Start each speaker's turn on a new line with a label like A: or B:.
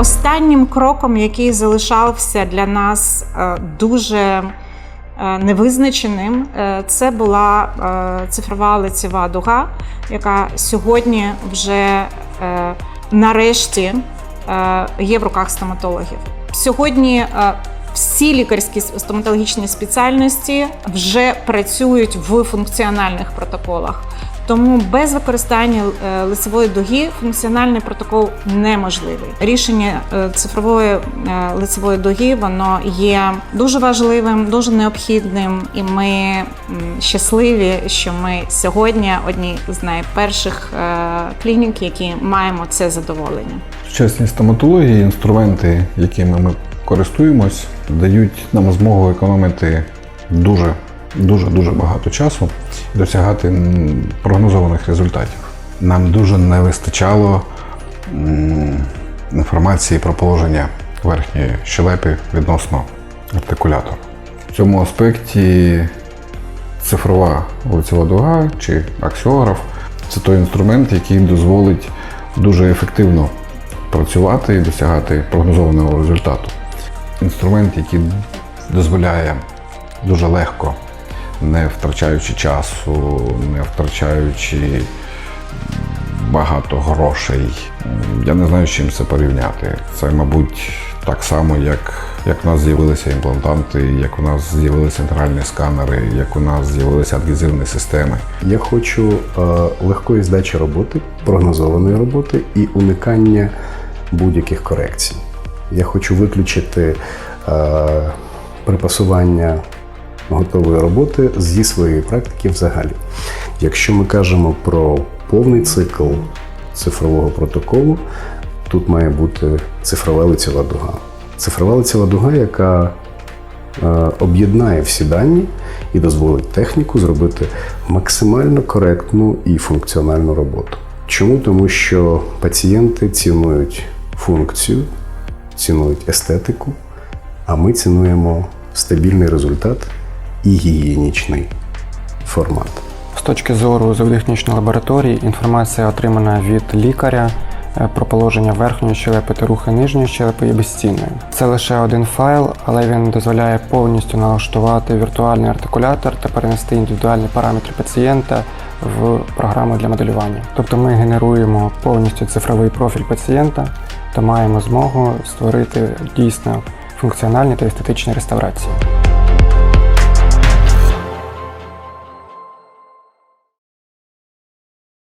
A: Останнім кроком, який залишався для нас е, дуже е, невизначеним, е, це була цифрова лицева дуга, яка сьогодні вже нарешті є в руках стоматологів. Сьогодні всі лікарські стоматологічні спеціальності вже працюють в функціональних протоколах. Тому без використання е, лицевої дуги функціональний протокол неможливий. Рішення е, цифрової е, лицевої дуги воно є дуже важливим, дуже необхідним, і ми щасливі, що ми сьогодні одні з найперших клінік, які маємо це задоволення.
B: В сучасній стоматології інструменти, якими ми користуємось, дають нам змогу економити дуже дуже дуже багато часу досягати прогнозованих результатів. Нам дуже не вистачало інформації про положення верхньої щелепи відносно артикулятора. В цьому аспекті цифрова лицева дуга чи аксіограф це той інструмент, який дозволить дуже ефективно працювати і досягати прогнозованого результату. Інструмент, який дозволяє дуже легко, не втрачаючи часу, не втрачаючи багато грошей. Я не знаю, з чим це порівняти. Це, мабуть, так само, як, як у нас з'явилися імплантанти, як у нас з'явилися інтегральні сканери, як у нас з'явилися адгезивні системи.
C: Я хочу е, легкої здачі роботи, прогнозованої роботи і уникання будь-яких корекцій. Я хочу виключити е, припасування готової роботи зі своєї практики взагалі. Якщо ми кажемо про повний цикл цифрового протоколу, тут має бути цифрова лицева дуга. Цифрова лицева дуга, яка е, об'єднає всі дані і дозволить техніку зробити максимально коректну і функціональну роботу. Чому? Тому що пацієнти цінують функцію, цінують естетику, а ми цінуємо стабільний результат і гігієнічний формат.
D: З точки зору зоотехнічної лабораторії, інформація отримана від лікаря е, про положення верхньої щелепи та рухи нижньої щелепи є безцінною. Це лише один файл, але він дозволяє повністю налаштувати віртуальний артикулятор та перенести індивідуальні параметри пацієнта в програму для моделювання. Тобто ми генеруємо повністю цифровий профіль пацієнта та маємо змогу створити дійсно функціональні та естетичні реставрації.